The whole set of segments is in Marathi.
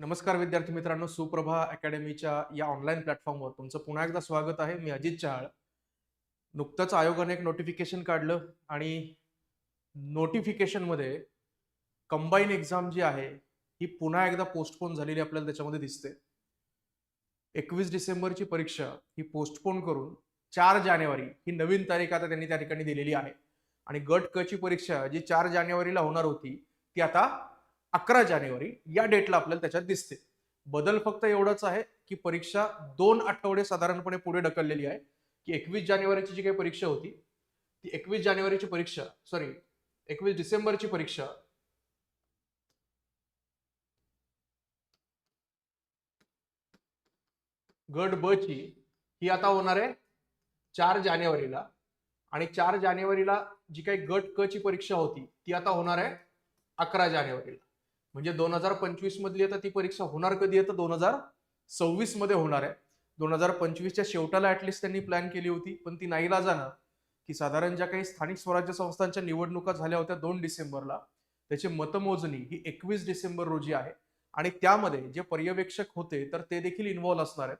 नमस्कार विद्यार्थी मित्रांनो सुप्रभा अकॅडमीच्या या ऑनलाईन प्लॅटफॉर्मवर तुमचं पुन्हा एकदा स्वागत आहे. मी अजित चहाळ. नुकतंच आयोगाने एक नोटिफिकेशन काढलं आणि नोटिफिकेशनमध्ये कंबाईन एक्झाम जी आहे ही पुन्हा एकदा पोस्टपोन झालेली आपल्याला त्याच्यामध्ये दिसते. एकवीस डिसेंबरची परीक्षा ही पोस्टपोन करून चार जानेवारी ही नवीन तारीख आता त्यांनी त्या ठिकाणी दिलेली आहे. आणि गट क ची परीक्षा जी चार जानेवारीला होणार होती ती आता अकरा जानेवारी या डेटला आपल्याला त्याच्यात दिसते. बदल फक्त एवढाच आहे की परीक्षा दोन आठवडे साधारणपणे पुढे ढकललेली आहे की एकवीस जानेवारीची जी काही परीक्षा होती ती एकवीस जानेवारीची परीक्षा सॉरी एकवीस डिसेंबरची परीक्षा गट ब ची ही आता होणार आहे चार जानेवारीला. आणि चार जानेवारीला जी काही गट क ची परीक्षा होती ती आता होणार आहे अकरा जानेवारीला. म्हणजे दोन हजार पंचवीस मधली आता ती परीक्षा होणार कधी आहे? तर दोन हजार सव्वीसमध्ये होणार आहे. दोन हजार पंचवीसच्या शेवटाला ऍटलिस्ट त्यांनी प्लॅन केली होती पण ती नाहीला जाणं की साधारण ज्या काही स्थानिक स्वराज्य संस्थांच्या निवडणुका झाल्या होत्या दोन डिसेंबरला त्याची मतमोजणी ही एकवीस डिसेंबर रोजी आहे. आणि त्यामध्ये जे पर्यवेक्षक होते तर ते देखील इन्व्हॉल्व्ह असणार आहेत.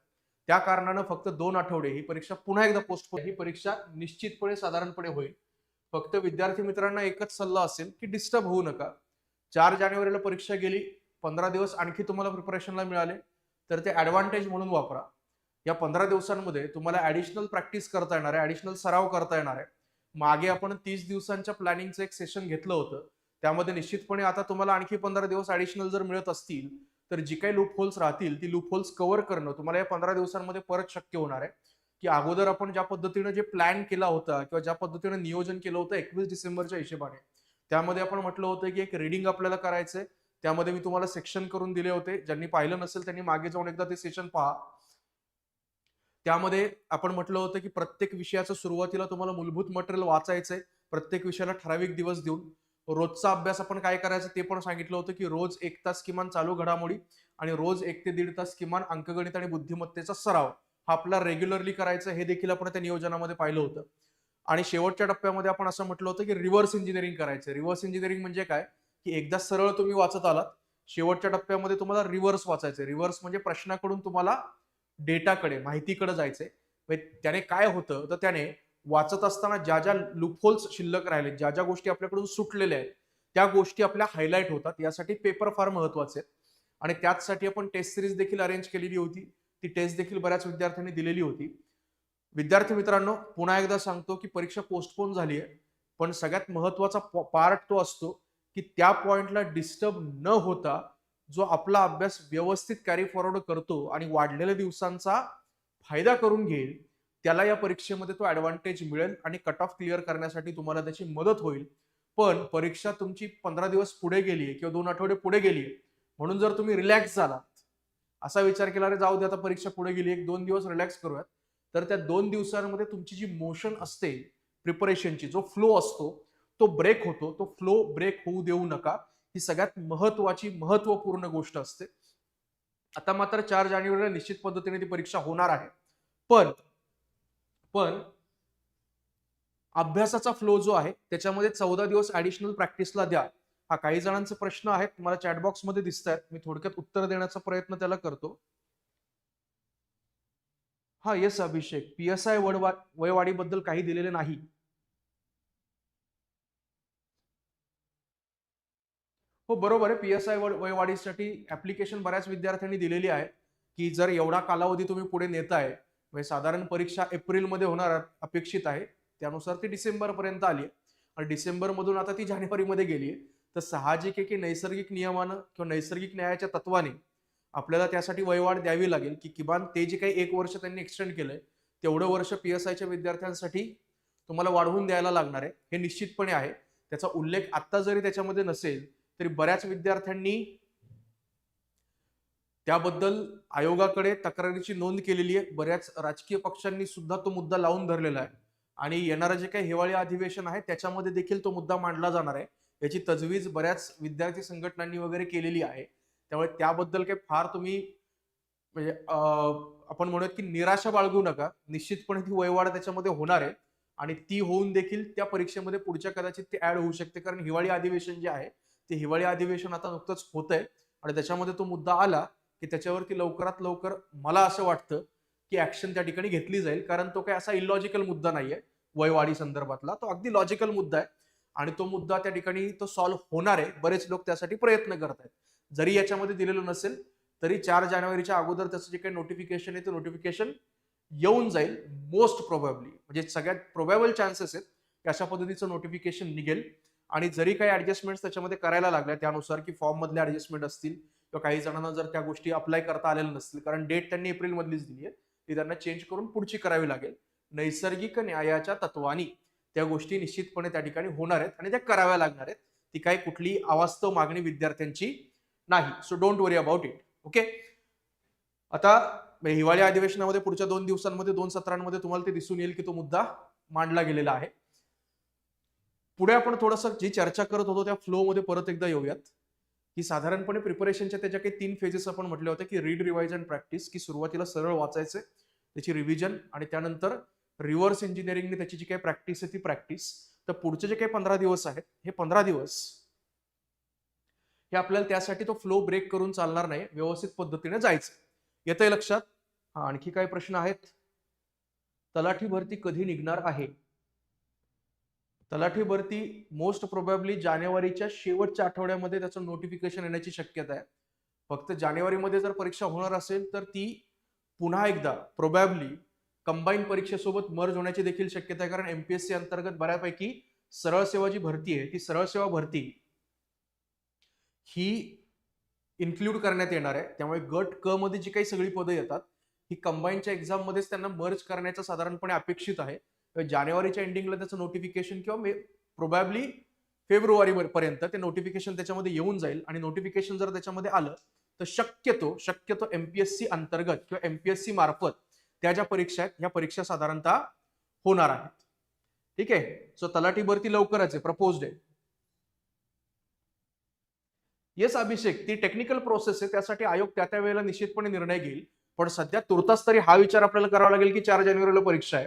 त्या कारणानं फक्त दोन आठवडे ही परीक्षा पुन्हा एकदा पोस्ट ही परीक्षा निश्चितपणे साधारणपणे होईल. फक्त विद्यार्थी मित्रांना एकच सल्ला असेल की डिस्टर्ब होऊ नका. चार जानेवारीला परीक्षा गेली पंधरा दिवस आणखी तुम्हाला प्रिपरेशनला मिळाले तर ते ऍडव्हान्टेज म्हणून वापरा. या पंधरा दिवसांमध्ये तुम्हाला ऍडिशनल प्रॅक्टिस करता येणार आहे ॲडिशनल सराव करता येणार आहे. मागे आपण तीस दिवसांच्या प्लॅनिंगचं एक सेशन घेतलं होतं. त्यामध्ये निश्चितपणे आता तुम्हाला आणखी पंधरा दिवस ऍडिशनल जर मिळत असतील तर जी काही लूप होल्स राहतील ती लूप होल्स कव्हर करणं तुम्हाला या पंधरा दिवसांमध्ये परत शक्य होणार आहे. की अगोदर आपण ज्या पद्धतीनं जे प्लॅन केला होता किंवा ज्या पद्धतीनं नियोजन केलं होतं एकवीस डिसेंबरच्या हिशेबाने त्यामध्ये आपण म्हटलं होतं की एक रिडिंग आपल्याला करायचंय. त्यामध्ये मी तुम्हाला सेक्शन करून दिले होते. ज्यांनी पाहिलं नसेल त्यांनी मागे जाऊन एकदा ते सेशन पहा. त्यामध्ये आपण म्हटलं होतं की प्रत्येक विषयाचं सुरुवातीला तुम्हाला मूलभूत मटेरियल वाचायचंय. प्रत्येक विषयाला ठराविक दिवस देऊन. रोजचा अभ्यास आपण काय करायचं ते पण सांगितलं होतं की रोज एक तास किमान चालू घडामोडी आणि रोज एक ते दीड तास किमान अंकगणित आणि बुद्धिमत्तेचा सराव हा आपला रेग्युलरली करायचा हे देखील आपण त्या नियोजनामध्ये पाहिलं होतं. आणि शेवटच्या टप्प्यामध्ये आपण असं म्हटलं होतं की रिव्हर्स इंजिनिअरिंग करायचं. रिव्हर्स इंजिनिअरिंग म्हणजे काय? की एकदा सरळ तुम्ही वाचत आलात शेवटच्या टप्प्यामध्ये तुम्हाला रिव्हर्स वाचायचं रिव्हर्स म्हणजे प्रश्नाकडून तुम्हाला डेटाकडे माहितीकडे जायचंय. म्हणजे त्याने काय होतं? तर त्याने वाचत असताना ज्या ज्या लुपहोल्स शिल्लक राहिले ज्या ज्या गोष्टी आपल्याकडून सुटलेल्या आहेत त्या गोष्टी आपल्या हायलाईट होतात. यासाठी पेपर फार महत्त्वाचे आहेत. आणि त्याचसाठी आपण टेस्ट सिरीज देखील अरेंज केलेली होती. ती टेस्ट देखील बऱ्याच विद्यार्थ्यांनी दिलेली होती. विद्यार्थी मित्रांनो पुन्हा एकदा सांगतो की परीक्षा पोस्टपोन झाली आहे पण सगळ्यात महत्त्वाचा पार्ट तो असतो की त्या पॉइंटला डिस्टर्ब न होता जो आपला अभ्यास व्यवस्थित कॅरी फॉरवर्ड करतो आणि वाढलेल्या दिवसांचा फायदा करून घेईल त्याला या परीक्षेमध्ये तो ऍडव्हान्टेज मिळेल आणि कट ऑफ क्लिअर करण्यासाठी तुम्हाला त्याची मदत होईल. पण परीक्षा तुमची पंधरा दिवस पुढे गेली किंवा दोन आठवडे पुढे गेली म्हणून जर तुम्ही रिलॅक्स झालात असा विचार केला रे जाऊ दे आता परीक्षा पुढे गेली एक दोन दिवस रिलॅक्स करूयात. तर त्या दोन दिवसांमध्ये तुमची जी मोशन असते प्रिपरेशनची जो फ्लो असतो तो ब्रेक होतो. तो फ्लो ब्रेक होऊ देऊ नका. ही सगळ्यात महत्वाची महत्त्वपूर्ण गोष्ट असते. आता मात्र चार जानेवारीला निश्चित पद्धतीने ती परीक्षा होणार आहे. पण पण अभ्यासाचा फ्लो जो आहे त्याच्यामध्ये चौदा दिवस ऍडिशनल प्रॅक्टिसला द्या. हा काही जणांचे प्रश्न आहेत. मला चॅटबॉक्समध्ये दिसत आहेत मी थोडक्यात उत्तर देण्याचा प्रयत्न त्याला करतो. हा yes Abhishek. P S I वयवाढीबद्दल काही दिलेले नाही. हो बरोबर आहे. पी एस आय वयवाढीसाठी ऍप्लिकेशन बऱ्याच विद्यार्थ्यांनी दिलेली आहे की जर एवढा कालावधी तुम्ही पुढे नेताय म्हणजे साधारण परीक्षा एप्रिलमध्ये होणार अपेक्षित आहे. त्यानुसार ती डिसेंबरपर्यंत आली आली आणि डिसेंबरमधून आता ती जानेवारीमध्ये गेली आहे. तर साहजिक आहे की नैसर्गिक नियमानं किंवा नैसर्गिक न्यायाच्या तत्वाने आपल्याला त्यासाठी वयवाढ द्यावी लागेल की किमान ते जे काही एक वर्ष त्यांनी एक्सटेंड केलंय तेवढं वर्ष पी एस आयच्या विद्यार्थ्यांसाठी तुम्हाला वाढवून द्यायला लागणार आहे. हे निश्चितपणे आहे. त्याचा उल्लेख आत्ता जरी त्याच्यामध्ये नसेल तरी बऱ्याच विद्यार्थ्यांनी त्याबद्दल आयोगाकडे तक्रारीची नोंद केलेली आहे. बऱ्याच राजकीय पक्षांनी सुद्धा तो मुद्दा लावून धरलेला आहे. आणि येणारं जे काही हिवाळी अधिवेशन आहे त्याच्यामध्ये देखील तो मुद्दा मांडला जाणार आहे. याची तजवीज बऱ्याच विद्यार्थी संघटनांनी वगैरे केलेली आहे. त्यामुळे त्याबद्दल काही फार तुम्ही म्हणजे आपण म्हणूयात की निराशा बाळगू नका. निश्चितपणे ती वयवाढ त्याच्यामध्ये होणार आहे. आणि ती होऊन देखील त्या परीक्षेमध्ये पुढच्या कदाचित ते ऍड होऊ शकते. कारण हिवाळी अधिवेशन जे आहे ते हिवाळी अधिवेशन आता नुकतंच होत आहे आणि त्याच्यामध्ये तो मुद्दा आला की त्याच्यावरती लवकरात लवकर मला असं वाटतं की ऍक्शन त्या ठिकाणी घेतली जाईल. कारण तो काही असा इलॉजिकल मुद्दा नाहीये. वयवाढी संदर्भातला तो अगदी लॉजिकल मुद्दा आहे. आणि तो मुद्दा त्या ठिकाणी तो सॉल्व्ह होणार आहे. बरेच लोक त्यासाठी प्रयत्न करत आहेत जरी याच्यामध्ये दिलेलं नसेल तरी चार जानेवारीच्या अगोदर त्याचं जे काही नोटिफिकेशन आहे ते नोटिफिकेशन येऊन जाईल मोस्ट प्रोबॅबली म्हणजे सगळ्यात प्रोबॅबल चान्सेस आहेत की अशा पद्धतीचं नोटिफिकेशन निघेल. आणि जरी काही ऍडजस्टमेंट त्याच्यामध्ये करायला लागल्या त्यानुसार की फॉर्म मधले ऍडजस्टमेंट असतील किंवा काही जणांना जर त्या गोष्टी अप्लाय करता आलेल्या नसतील कारण डेट त्यांनी एप्रिलमधलीच दिली आहे ती त्यांना चेंज करून पुढची करावी लागेल. नैसर्गिक न्यायाच्या तत्वानी त्या गोष्टी निश्चितपणे त्या ठिकाणी होणार आहेत आणि त्या कराव्या लागणार आहेत. ती काही कुठली अवास्तव मागणी विद्यार्थ्यांची नाही. So don't worry about it okay आता हिवाळी अधिवेशनामध्ये पुढच्या दोन दिवसांमध्ये दोन सत्रांमध्ये तुम्हाला ते दिसून येईल की तो मुद्दा मांडला गेलेला आहे. पुढे आपण थोडंसं जी चर्चा करत होतो त्या फ्लोमध्ये परत एकदा येऊयात. की साधारणपणे प्रिपरेशनच्या त्याच्या काही तीन फेजेस आपण म्हटले होते की रीड रिवाइज अँड प्रॅक्टिस की सुरुवातीला सरळ वाचायचे त्याची रिव्हिजन आणि त्यानंतर रिव्हर्स इंजिनिअरिंगने त्याची जी काही प्रॅक्टिस आहे ती प्रॅक्टिस तर पुढचे जे काही पंधरा दिवस आहेत हे पंधरा दिवस हे आपल्याला त्यासाठी तो फ्लो ब्रेक करून चालणार नाही. व्यवस्थित पद्धतीने जायचं. येतंय लक्षात? हा आणखी काही प्रश्न आहेत? तलाठी भरती कधी निघणार आहे? तलाठी भरती मोस्ट प्रोबॅबली जानेवारीच्या शेवटच्या आठवड्यामध्ये त्याचं नोटिफिकेशन येण्याची शक्यता आहे. फक्त जानेवारीमध्ये जर परीक्षा होणार असेल तर ती पुन्हा एकदा प्रोबॅबली कंबाईन परीक्षेसोबत मर्ज होण्याची देखील शक्यता आहे. कारण एमपीएससी अंतर्गत बऱ्यापैकी सरळ सेवा जी भरती आहे ती सरळ सेवा भरती ही इन्क्लूड करण्यात येणार आहे. त्यामुळे गट क मध्ये जी काही सगळी पदं येतात ही कंबाईनच्या एक्झाम मध्येच त्यांना मर्ज करण्याचं साधारणपणे अपेक्षित आहे. जानेवारीच्या एंडिंगला त्याचं नोटिफिकेशन किंवा मे प्रोबॅबली फेब्रुवारी पर्यंत ते नोटिफिकेशन त्याच्यामध्ये येऊन जाईल. आणि नोटिफिकेशन जर त्याच्यामध्ये आलं तर शक्यतो शक्यतो एमपीएससी अंतर्गत किंवा एमपीएससी मार्फत त्या ज्या परीक्षा आहेत ह्या परीक्षा साधारणतः होणार आहेत. ठीक आहे? सो तलाठी भरती लवकरच आहे प्रपोज्ड आहे. येस अभिषेक ती टेक्निकल प्रोसेस आहे त्यासाठी आयोग त्या त्या वेळेला निश्चितपणे निर्णय घेईल. पण सध्या तुर्तास तरी हा विचार आपल्याला करावा लागेल की चार जानेवारीला परीक्षा आहे.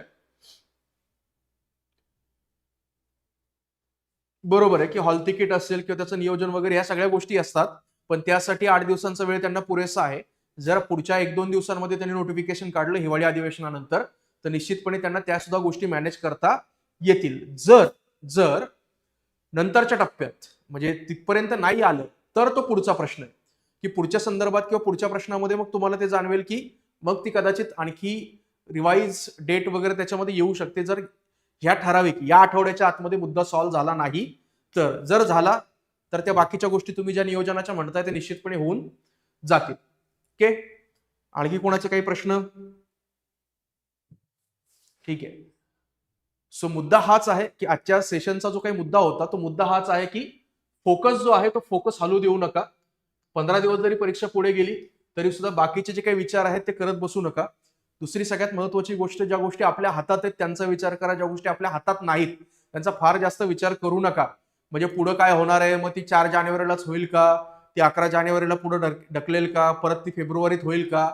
बरोबर आहे की हॉल तिकीट असेल किंवा त्याचं नियोजन वगैरे या सगळ्या गोष्टी असतात पण त्यासाठी आठ दिवसांचा वेळ त्यांना पुरेसा आहे. जर पुढच्या एक दोन दिवसांमध्ये त्यांनी नोटिफिकेशन काढलं हिवाळी अधिवेशनानंतर तर निश्चितपणे त्यांना त्या सुद्धा गोष्टी मॅनेज करता येतील. जर जर नंतरच्या टप्प्यात म्हणजे तिथपर्यंत नाही आलं तर तो पुढचा प्रश्न आहे. की पुढच्या संदर्भात किंवा पुढच्या प्रश्नामध्ये मग तुम्हाला ते जाणवेल की मग ती कदाचित आणखी रिवाईज डेट वगैरे त्याच्यामध्ये येऊ शकते. जर ह्या ठराविक या आठवड्याच्या आतमध्ये मुद्दा सॉल्व्ह झाला नाही तर जर झाला तर त्या बाकीच्या गोष्टी तुम्ही ज्या नियोजनाच्या म्हणताय ते निश्चितपणे होऊन जातील. ओके आणखी कोणाचे काही प्रश्न? ठीक आहे. सो मुद्दा हाच आहे की आजच्या सेशनचा जो काही मुद्दा होता तो मुद्दा हाच आहे की फोकस जो आहे तो फोकस हलू देऊ नका. पंधरा दिवस जरी परीक्षा पुढे गेली तरी सुद्धा बाकीचे जे काही विचार आहेत ते करत बसू नका. दुसरी सगळ्यात महत्वाची गोष्ट ज्या गोष्टी आपल्या हातात आहेत त्यांचा विचार करा. ज्या गोष्टी आपल्या हातात नाहीत त्यांचा फार जास्त विचार करू नका. म्हणजे पुढं काय होणार आहे? मग ती चार जानेवारीलाच होईल का? ती अकरा जानेवारीला पुढे ढकलेल का? परत ती फेब्रुवारीत होईल का?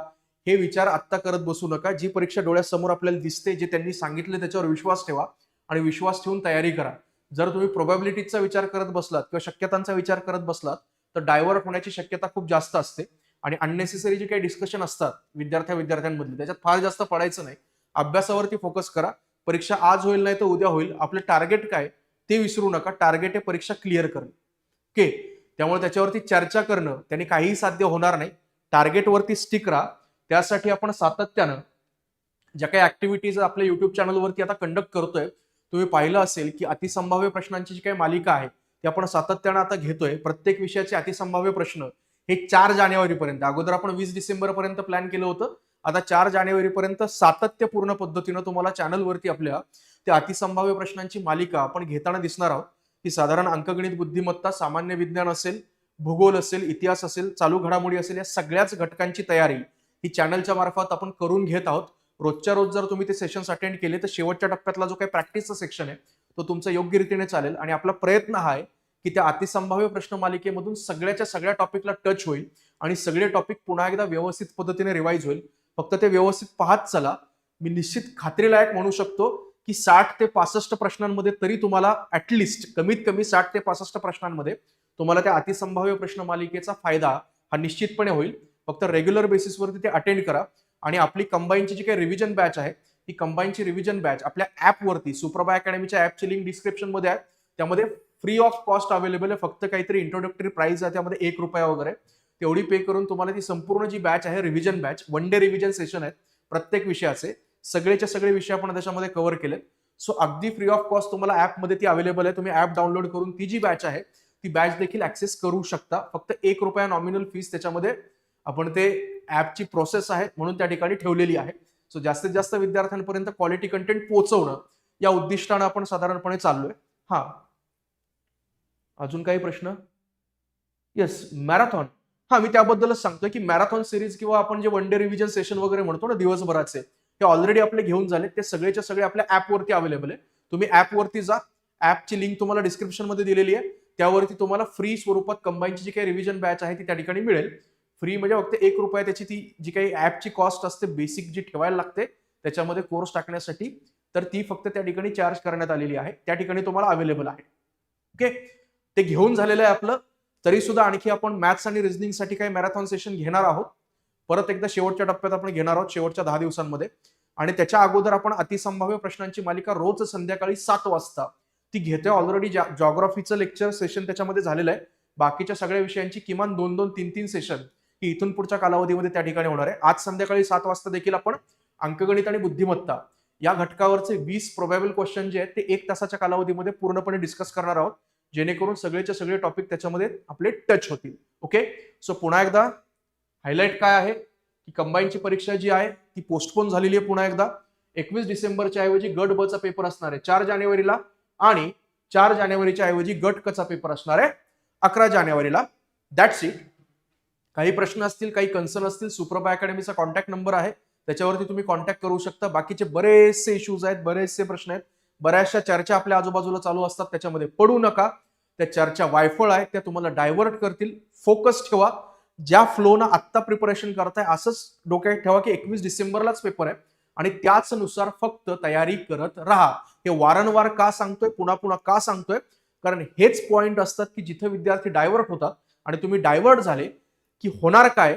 हे विचार आत्ता करत बसू नका. जी परीक्षा डोळ्यासमोर आपल्याला दिसते जे त्यांनी सांगितले त्याच्यावर विश्वास ठेवा आणि विश्वास ठेवून तयारी करा. जर तुम्ही प्रोबॅबिलिटीचा विचार करत बसलात किंवा शक्यतांचा विचार करत बसलात तर डायव्हर्ट होण्याची शक्यता खूप जास्त असते. आणि अननेसेसरी जे काही डिस्कशन असतात विद्यार्थ्या विद्यार्थ्यांमधले त्याच्यात फार जास्त पडायचं नाही. अभ्यासावरती फोकस करा. परीक्षा आज होईल नाही तर उद्या होईल. आपलं टार्गेट काय? ते विसरू नका. टार्गेट आहे परीक्षा क्लिअर करणं. ओके त्यामुळे त्याच्यावरती चर्चा करणं त्यांनी काहीही साध्य होणार नाही. टार्गेटवरती स्टिक राहा. त्यासाठी आपण सातत्यानं ज्या काही ऍक्टिव्हिटीज आपल्या युट्यूब चॅनलवरती आता कंडक्ट करतोय तुम्ही पाहिलं असेल की अतिसंभाव्य प्रश्नांची जी काही मालिका आहे ती आपण सातत्यानं आता घेतोय. प्रत्येक विषयाचे अतिसंभाव्य प्रश्न हे चार जानेवारीपर्यंत अगोदर आपण वीस डिसेंबर पर्यंत प्लॅन केलं होतं. आता चार जानेवारीपर्यंत सातत्यपूर्ण पद्धतीनं तुम्हाला चॅनलवरती आपल्या त्या अतिसंभाव्य प्रश्नांची मालिका आपण घेताना दिसणार आहोत. की साधारण अंकगणित बुद्धिमत्ता सामान्य विज्ञान असेल भूगोल असेल इतिहास असेल चालू घडामोडी असेल या सगळ्याच घटकांची तयारी ही चॅनलच्या मार्फत आपण करून घेत आहोत. रोजच्या रोज जर तुम्ही ते सेशन्स अटेंड केले तर शेवटच्या टप्प्यातला जो काही प्रॅक्टिसचा सेक्शन आहे तो तुमचा योग्य रीतीने चालेल. आणि आपला प्रयत्न हा आहे की त्या अतिसंभाव्य प्रश्न मालिकेमधून सगळ्याच्या सगळ्या टॉपिकला टच होईल आणि सगळे टॉपिक पुन्हा एकदा व्यवस्थित पद्धतीने रिवाईज होईल. फक्त ते व्यवस्थित पाहत चला. मी निश्चित खात्रीलायक म्हणू शकतो की साठ ते पासष्ट प्रश्नांमध्ये तरी तुम्हाला ऍटलिस्ट कमीत कमी साठ ते पासष्ट प्रश्नांमध्ये तुम्हाला त्या अतिसंभाव्य प्रश्न मालिकेचा फायदा हा निश्चितपणे होईल. फक्त रेग्युलर बेसिसवरती ते अटेंड करा. आणि आपली कंबाईनची जी काही रिव्हिजन बॅच आहे ही कंबाईनची रिव्हिजन बॅच आपल्या ऍपवरती सुप्रभा अकॅडमीच्या ऍपची लिंक डिस्क्रिप्शनमध्ये आहे. त्यामध्ये फ्री ऑफ कॉस्ट अवेलेबल आहे फक्त काहीतरी इंट्रोडक्टरी प्राइस आहे त्यामध्ये एक रुपया वगैरे. तेवढी पे करून तुम्हाला ती संपूर्ण जी बॅच आहे revision batch one day revision session आहेत प्रत्येक विषयाचे. सगळेच्या सगळे विषय आपण त्याच्यामध्ये कव्हर केलेत. सो अगदी फ्री ऑफ कॉस्ट तुम्हाला ऍपमध्ये ती अवेलेबल आहे. तुम्ही ऍप डाउनलोड करून ती जी बॅच आहे ती बॅच देखील ऍक्सेस करू शकता. फक्त एक रुपया नॉमिनल फीस त्याच्यामध्ये आपण ते ऍपची प्रोसेस आहे म्हणून त्या ठिकाणी ठेवलेली आहे. सो जास्तीत जास्त विद्यार्थ्यांपर्यंत क्वालिटी कंटेंट पोहोचवणं या उद्दिष्टानं आपण साधारणपणे चाललोय. हा. अजून काही प्रश्न? येस मॅरेथॉन हा मी त्याबद्दलच सांगतोय की मॅरेथॉन सिरीज किंवा आपण जे वन डे रिव्हिजन सेशन वगैरे म्हणतो ना दिवसभराचे ते ऑलरेडी आपले घेऊन झाले ते सगळेच्या सगळे आपल्या ऍपवरती अवेलेबल आहे. तुम्ही ऍपवरती जा. ऍपची लिंक तुम्हाला डिस्क्रिप्शनमध्ये दिलेली आहे. त्यावरती तुम्हाला फ्री स्वरूपात कंबाईनची जी काही रिव्हिजन बॅच आहे ती त्या ठिकाणी मिळेल. फ्री म्हणजे फक्त एक रुपये त्याची ती जी काही ऍपची कॉस्ट असते बेसिक जी ठेवायला लागते त्याच्यामध्ये कोर्स टाकण्यासाठी तर ती फक्त त्या ठिकाणी चार्ज करण्यात आलेली आहे. त्या ठिकाणी तुम्हाला अवेलेबल आहे. ओके ते घेऊन झालेलं आहे आपलं. तरी सुद्धा आणखी आपण मॅथ्स आणि रिझनिंगसाठी काही मॅरेथॉन सेशन घेणार आहोत. परत एकदा शेवटच्या टप्प्यात आपण घेणार आहोत शेवटच्या दहा दिवसांमध्ये. आणि त्याच्या अगोदर आपण अतिसंभाव्य प्रश्नांची मालिका रोज संध्याकाळी सात वाजता. ती घेते ऑलरेडी जॉग्राफीचं लेक्चर सेशन त्याच्यामध्ये झालेलं आहे. बाकीच्या सगळ्या विषयांची किमान दोन दोन तीन तीन सेशन की इथून पुढच्या कालावधीमध्ये त्या ठिकाणी होणार आहे. आज संध्याकाळी सात वाजता देखील आपण अंकगणित आणि बुद्धिमत्ता या घटकावरचे वीस प्रोबॅबल क्वेश्चन जे आहेत ते एक तासाच्या कालावधीमध्ये पूर्णपणे डिस्कस करणार आहोत. जेणेकरून सगळेचे सगळे टॉपिक त्याच्यामध्ये आपले टच होतील. ओके सो पुन्हा एकदा हायलाइट काय आहे? की कंबाईनची परीक्षा जी आहे ती पोस्टपोन झालेली आहे पुन्हा एकदा. एकवीस डिसेंबरच्या ऐवजी गट बचा पेपर असणार आहे. चार जानेवारीला आणि चार जानेवारीच्या ऐवजी गट कचा पेपर असणार आहे. अकरा जानेवारीला. दॅट्स इट काही प्रश्न असतील काही कन्सर्न असतील सुप्रभा अकॅडमीचा कॉन्टॅक्ट नंबर आहे. त्याच्यावरती तुम्ही कॉन्टॅक्ट करू शकता. बाकीचे बरेचसे इश्यूज आहेत बरेचसे प्रश्न आहेत. बऱ्याचशा चर्चा आपल्या आजूबाजूला चालू असतात त्याच्यामध्ये पडू नका. त्या चर्चा वायफळ आहेत त्या तुम्हाला डायव्हर्ट करतील. फोकस ठेवा. ज्या फ्लोनं आत्ता प्रिपरेशन करताय असंच डोक्यात ठेवा की एकवीस डिसेंबरलाच पेपर आहे. आणि त्याचनुसार फक्त तयारी करत राहा. हे वारंवार का सांगतोय पुन्हा पुन्हा का सांगतोय? कारण हेच पॉइंट असतात की जिथे विद्यार्थी डायव्हर्ट होतात आणि तुम्ही डायव्हर्ट झाले की होणार काय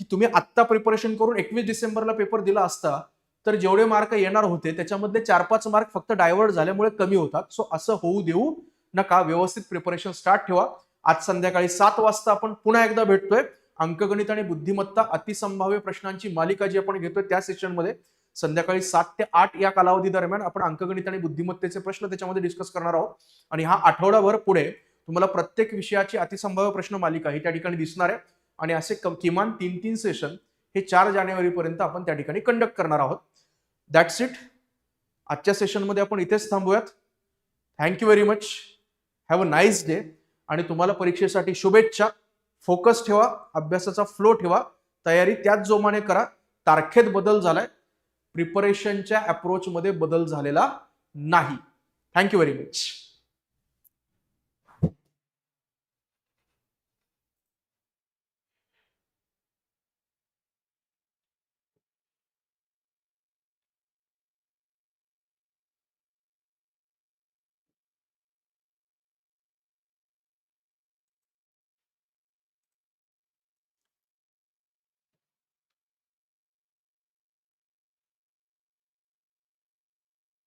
की तुम्ही आत्ता प्रिपरेशन करून एकवीस डिसेंबरला पेपर दिला असता तर जेवढे मार्क येणार होते त्याच्यामधले चार पाच मार्क फक्त डायव्हर्ट झाल्यामुळे कमी होतात. सो असं होऊ देऊ नका. व्यवस्थित प्रिपरेशन स्टार्ट ठेवा. आज संध्याकाळी सात वाजता आपण पुन्हा एकदा भेटतोय. अंकगणित आणि बुद्धिमत्ता अतिसंभाव्य प्रश्नांची मालिका जी आपण घेतोय त्या सेशनमध्ये संध्याकाळी सात ते आठ या कालावधी दरम्यान आपण अंकगणित आणि बुद्धिमत्तेचे प्रश्न त्याच्यामध्ये डिस्कस करणार आहोत. आणि हा आठवडाभर पुढे तुम्हाला प्रत्येक विषयाची अतिसंभाव्य प्रश्न मालिका ही त्या ठिकाणी दिसणार आहे. आणि असे क- किमान तीन तीन सेशन हे चार जानेवारीपर्यंत आपण त्या ठिकाणी कंडक्ट करणार आहोत. दॅट्स इट आजच्या सेशनमध्ये आपण इथेच थांबूयात. Thank you very much have a nice day आणि तुम्हाला परीक्षेसाठी शुभेच्छा. फोकस ठेवा. अभ्यासाचा फ्लो ठेवा. तयारी त्याच जोमाने करा. तारखेत बदल झालाय. प्रिपरेशनच्या अप्रोचमध्ये बदल झालेला नाही. Thank you very much